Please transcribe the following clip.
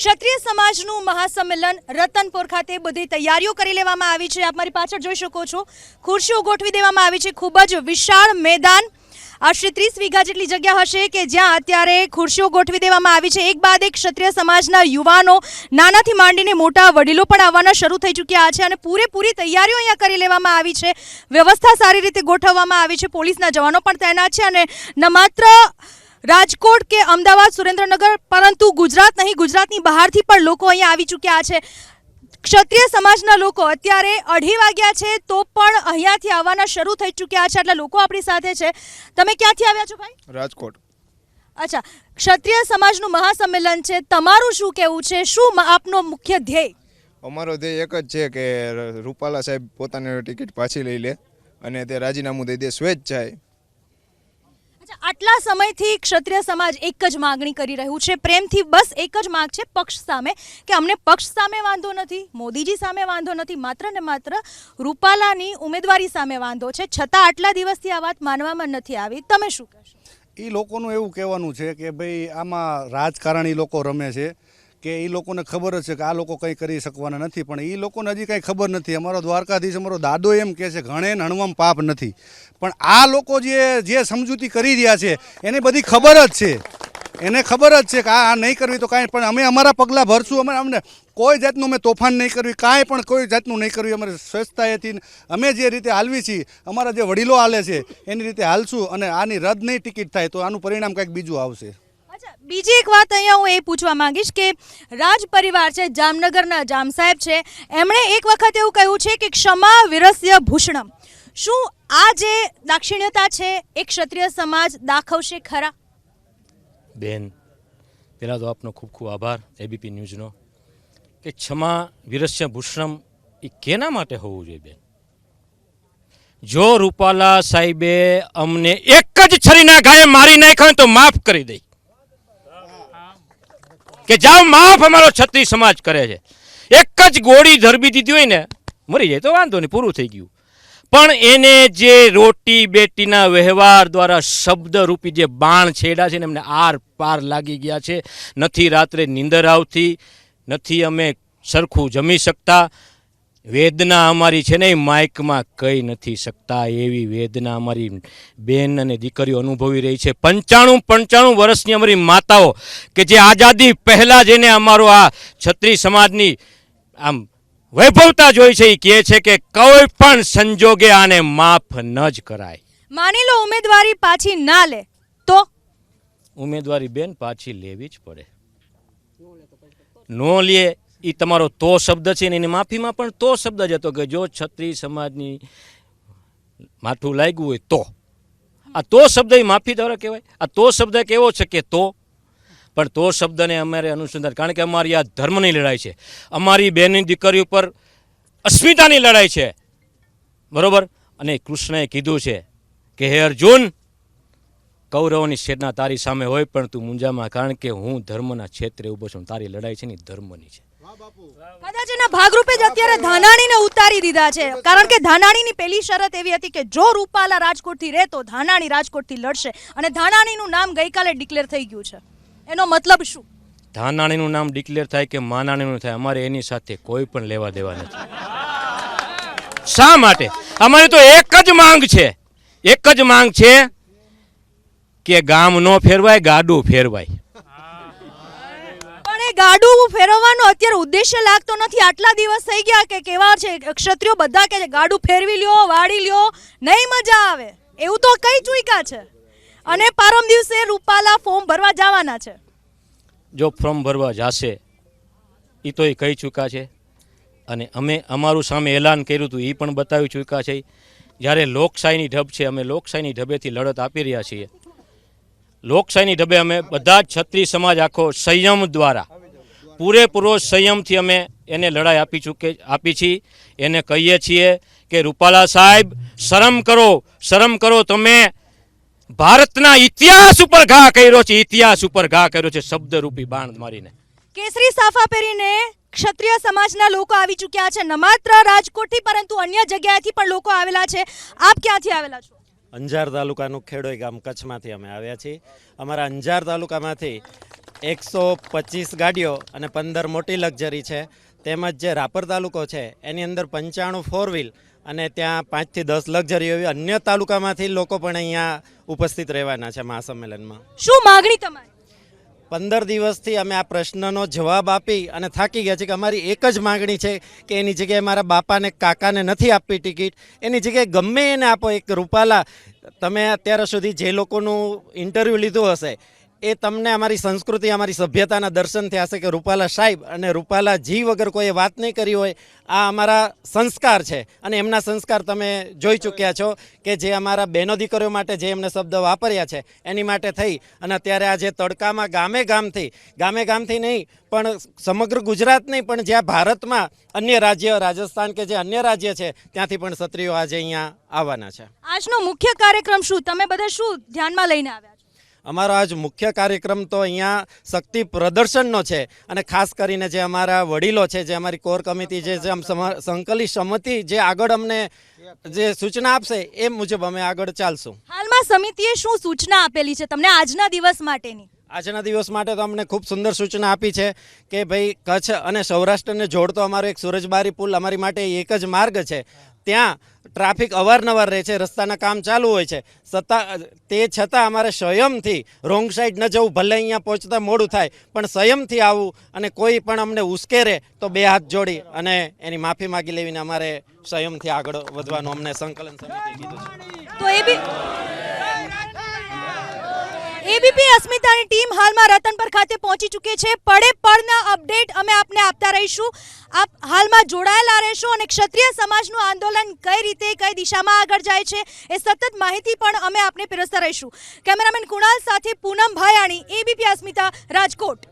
ક્ષત્રિય સમાજનું મહાસંમેલન રતનપુર ખાતે બધી તૈયારીઓ કરી લેવામાં આવી છે. આપ મારી પાછળ જોઈ શકો છો. ખુરશીઓ ગોઠવી દેવામાં આવી છે. ખૂબ જ વિશાળ મેદાન. આશરે ત્રીસ વીઘા જેટલી જગ્યા હશે કે જ્યાં અત્યારે ખુરશીઓ ગોઠવી દેવામાં આવી છે. એક બાદ એક ક્ષત્રિય સમાજના યુવાનો નાનાથી માંડીને મોટા વડીલો પણ આવવાના શરૂ થઈ ચૂક્યા છે અને પૂરેપૂરી તૈયારીઓ અહીંયા કરી લેવામાં આવી છે. વ્યવસ્થા સારી રીતે ગોઠવવામાં આવી છે. પોલીસના જવાનો પણ તૈનાત છે અને ન માત્ર રાજકોટ કે અમદાવાદ સુરેન્દ્રનગર પરંતુ ગુજરાત નહીં ગુજરાતની બહારથી પણ લોકો અહીંયા આવી ચૂક્યા છે. ક્ષત્રિય સમાજના લોકો અત્યારે અઢી વાગ્યા છે તો પણ અહીંયાથી આવવાના શરૂ થઈ ચૂક્યા છે એટલે લોકો આપણી સાથે છે. તમે ક્યાંથી આવ્યા છો ભાઈ? રાજકોટ. અચ્છા ક્ષત્રિય સમાજનું મહાસંમેલન છે. તમારું શું કહેવું છે? શું આપનો મુખ્ય ધ્યેય? અમારો ધ્યેય એક જ છે કે રૂપાલા સાહેબ પોતાની ટિકિટ પાછી લઈ લે અને તે રાજીનામું દઈ દે સ્વેચ્છાએ. આટલા સમયથી ક્ષત્રિય સમાજ એક જ માગણી કરી રહ્યું છે. પ્રેમથી બસ એક જ માગ છે પક્ષ સામે કે અમને પક્ષ સામે વાંધો નથી, મોદીજી સામે વાંધો નથી, માત્ર ને માત્ર રૂપાલાની ઉમેદવારી સામે વાંધો છે. છતાં આટલા દિવસથી આ વાત માનવામાં નથી આવી. તમે શું કહેશો? એ લોકોનું એવું કહેવાનું છે કે ભાઈ આમાં રાજકારણ એ લોકો રમે છે. કે એ લોકોને ખબર જ છે કે આ લોકો કંઈ કરી શકવાના નથી. પણ એ લોકોને હજી કંઈ ખબર નથી. અમારો દ્વારકાધીશ, અમારો દાદો એમ કહે છે ઘણે નણવામાં પાપ નથી. પણ આ લોકો જે જે સમજૂતી કરી રહ્યા છે, એને બધી ખબર જ છે. એને ખબર જ છે કે આ નહીં કરવી તો કાંઈ પણ અમે અમારા પગલાં ભરશું. અમે અમને કોઈ જાતનું અમે તોફાન નહીં કરવી, કાંઈ પણ કોઈ જાતનું નહીં કરવી. અમારે સ્વચ્છતાએથી અમે જે રીતે હાલવી છીએ, અમારા જે વડીલો હાલે છે, એની રીતે હાલશું અને આની રદ નહીં ટિકિટ થાય તો આનું પરિણામ કંઈક બીજું આવશે. બીજી એક વાત અહીંયા હું એ પૂછવા માંગીશ કે રાજ પરિવાર છે, જામનગરના જામ સાહેબ છે, એમણે એક વખત એવું કહ્યું છે કે ક્ષમા વિરસ્ય ભૂષણમ. શું આ જે દાક્ષિણ્યતા છે એ ક્ષત્રિય સમાજ દાખવશે ખરા? બેન, પહેલાં તો આપનો ખૂબ ખૂબ આભાર એબીપી ન્યૂઝનો કે ક્ષમા વિરસ્ય ભૂષણમ એ કેના માટે હોવું જોઈએ બેન? જો રૂપાલા સાહેબે અમને એક જ છરીના ગાયે મારી નાખ્યા તો માફ કરી દઈ. કે જાઓ, માફ અમારો છત્રી સમાજ કરે છે. એક જ ગોળી ધરબી દીધી હોય ને, મરી જાય તો વાંધો નહીં, પૂરું થઈ ગયું. પણ એને જે રોટી બેટીના વ્યવહાર દ્વારા શબ્દરૂપી જે બાણ છેડા છે ને, એમને આર પાર લાગી ગયા છે. નથી રાત્રે નીંદર આવતી, નથી અમે સરખું જમી શકતા વેદના અમારી છે ને એ માઇકમાં કહી નથી શકતા એવી વેદના અમારી બેન અને દીકરીઓ અનુભવી રહી છે. પંચાણું પંચાણું વર્ષની અમારી માતાઓ કે જે આઝાદી પહેલાં જેને અમારો આ છત્રી સમાજની આમ વૈભવતા જોઈ છે એ કહે છે કે કોઈ પણ સંજોગે આને માફ ન જ કરાય. માની લો ઉમેદવારી પાછી ના લે તો? ઉમેદવારી બેન પાછી લેવી જ પડે. નો લે એ તમારો તો શબ્દ છે ને એની માફીમાં પણ તો શબ્દ જ હતો કે જો છત્રી સમાજની માથું લાગ્યું હોય તો. આ તો શબ્દ એ માફી દ્વારા કહેવાય. આ તો શબ્દ કેવો છે કે તો. પણ તો શબ્દને અમારે અનુસંધાન, કારણ કે અમારી આ ધર્મની લડાઈ છે. અમારી બેનની દીકરી ઉપર અસ્મિતાની લડાઈ છે. બરોબર? અને કૃષ્ણએ કીધું છે કે, હે અર્જુન કૌરવોની સેના તારી સામે હોય પણ તું મુંજામાં કારણ કે હું ધર્મના ક્ષેત્રે ઊભો છું. તારી લડાઈ છે ને ધર્મની છે. કદાચ એના ભાગરૂપે જ અત્યારે ધાનાણીને ઉતારી દીધા છે. કારણ કે ધાનાણીની પહેલી શરત એવી હતી કે જો રૂપાલા રાજકોટથી રહે તો ધાનાણી રાજકોટથી લડશે. અને ધાનાણીનું નામ ગઈકાલે ડિક્લેર થઈ ગયું છે. એનો મતલબ શું? ધાનાણીનું નામ ડિક્લેર થાય કે માનાણીનું થાય અમારે એની સાથે કોઈ પણ લેવા દેવા નથી. શા માટે? અમારી તો એક જ માંગ છે. એક જ માંગ છે કે ગામ નો ફેરવાય ગાડું ફેરવાય. પણ એ ગાડું ફેરવવાનો અત્યારે ઉદ્દેશ્ય લાગતો નથી. આટલા દિવસ થઈ ગયા કે કેવા છે ક્ષત્રિયો બધા કે ગાડું ફેરવી લ્યો વાળી લ્યો નહીં મજા આવે. એવું તો કઈ ચૂક્યા છે. અને પરમ દિવસે રૂપાલા ફોર્મ ભરવા જવાના છે. જો ફોર્મ ભરવા જાશે એ તો એ કહી ચૂક્યા છે. અને અમે અમારું સામે એલાન કર્યું હતું એ પણ બતાવી ચૂક્યા છે. જ્યારે લોકશાહીની ઢબ છે અમે લોકશાહીની ઢબેથી લડત આપી રહ્યા છીએ. લોકશાહીની ઢબે અમે બધા જ છત્રી સમાજ આખો સંયમ દ્વારા, પૂરેપૂરો સંયમથી અમે એને લડાઈ આપી ચૂકે, આપી છીએ એને કહીએ છીએ કે, રૂપાલા સાહેબ, શરમ કરો શરમ કરો તમે. ભારતના ઇતિહાસ ઉપર ઘા કર્યો છે, ઇતિહાસ ઉપર ઘા કર્યો છે. શબ્દરૂપી બાણ મારીને. કેસરી સાફા પહેરીને ક્ષત્રિય સમાજના લોકો આવી ચૂક્યા છે ન માત્ર રાજકોટથી, પરંતુ અન્ય જગ્યાએથી પણ લોકો આવેલા છે. આપ ક્યાંથી આવેલા છો? અંજાર તાલુકાનું ખેડોઈ ગામ કચ્છમાંથી અમે આવ્યા છીએ. અમારા અંજાર તાલુકામાંથી એકસો પચીસ ગાડીઓ અને પંદર મોટી લક્ઝરી છે. તેમજ જે રાપર તાલુકો છે, એની અંદર પંચાણું ફોર વ્હીલ અને ત્યાં પાંચથી દસ લક્ઝરી એવી અન્ય તાલુકામાંથી લોકો પણ અહીંયા ઉપસ્થિત રહેવાના છે મહાસંમેલનમાં. શું માગણી તમારી? પંદર દિવસથી અમે આ પ્રશ્નનો જવાબ આપી અને થાકી ગયા છે કે અમારી એક જ માગણી છે કે એની જગ્યાએ મારા બાપાને કાકાને નથી આપવી ટિકિટ. એની જગ્યાએ ગમે એને આપો એક રૂપાલા. તમે અત્યાર સુધી જે લોકોનું ઇન્ટરવ્યૂ લીધું હશે એ તમને અમારી સંસ્કૃતિ, અમારી સભ્યતાના દર્શન થયા હશે કે રૂપાલા સાહેબ અને રૂપાલા જી વગર કોઈએ વાત નહીં કરી હોય. આ અમારા સંસ્કાર છે અને એમના સંસ્કાર તમે જોઈ ચૂક્યા છો કે જે અમારા બહેનો દીકરીઓ માટે જે એમને શબ્દ વાપર્યા છે, એની માટે થઈ. અને અત્યારે આજે તડકામાં ગામે ગામથી ગામે ગામથી નહીં, પણ સમગ્ર ગુજરાત નહીં, પણ જ્યાં ભારતમાં અન્ય રાજ્ય, રાજસ્થાન કે જે અન્ય રાજ્ય છે, ત્યાંથી પણ ક્ષત્રિયો આજે અહીંયા આવવાના છે. આજનો મુખ્ય કાર્યક્રમ શું? તમે બધા શું ધ્યાનમાં લઈને આવ્યા છો? અમારો આજ મુખ્ય કાર્યક્રમ તો અહીંયા શક્તિ પ્રદર્શનનો છે અને ખાસ કરીને જે અમારા વડીલો છે જે અમારી કોર કમિટી જે આમ સંકલિત સમિતિ જે આગળ અમને જે સૂચના આપશે એ મુજબ અમે આગળ ચાલશું. હાલમાં સમિતિએ શું સૂચના આપેલી છે તમને આજના દિવસ માટેની? આજના દિવસ માટે તો અમને ખૂબ સુંદર સૂચના આપી છે કે ભાઈ કચ્છ અને સૌરાષ્ટ્રને જોડતો અમારો એક સુરજબારી પુલ અમારી માટે એક જ માર્ગ છે. ત્યાં ટ્રાફિક અવારનવાર રહે છે, રસ્તાના કામ ચાલુ હોય છે. છતાં તે છતાં અમારે સંયમથી રોંગ સાઈડ ન જવું, ભલે અહીંયા પહોંચતા મોડું થાય, પણ સંયમથી આવવું અને કોઈ પણ અમને ઉશ્કેરે તો બે હાથ જોડી અને એની માફી માગી લેવીને અમારે સંયમથી આગળ વધવાનું અમને સંકલન સમિતિ કીધું છે. એબીપી અસ્મિતાની ટીમ હાલમાં રતનપર ખાતે પહોંચી ચૂકી છે. પડે પડના અપડેટ અમે આપને આપતા રહીશું. આપ હાલમાં જોડાયેલા રહેશો અને ક્ષત્રિય સમાજનું આંદોલન કઈ રીતે, કઈ દિશામાં આગળ જાય છે એ સતત માહિતી પણ અમે આપને પીરસતા રહીશું. કેમેરામેન કુણાલ સાથે પૂનમ ભાયાણી, એબીપી અસ્મિતા, રાજકોટ.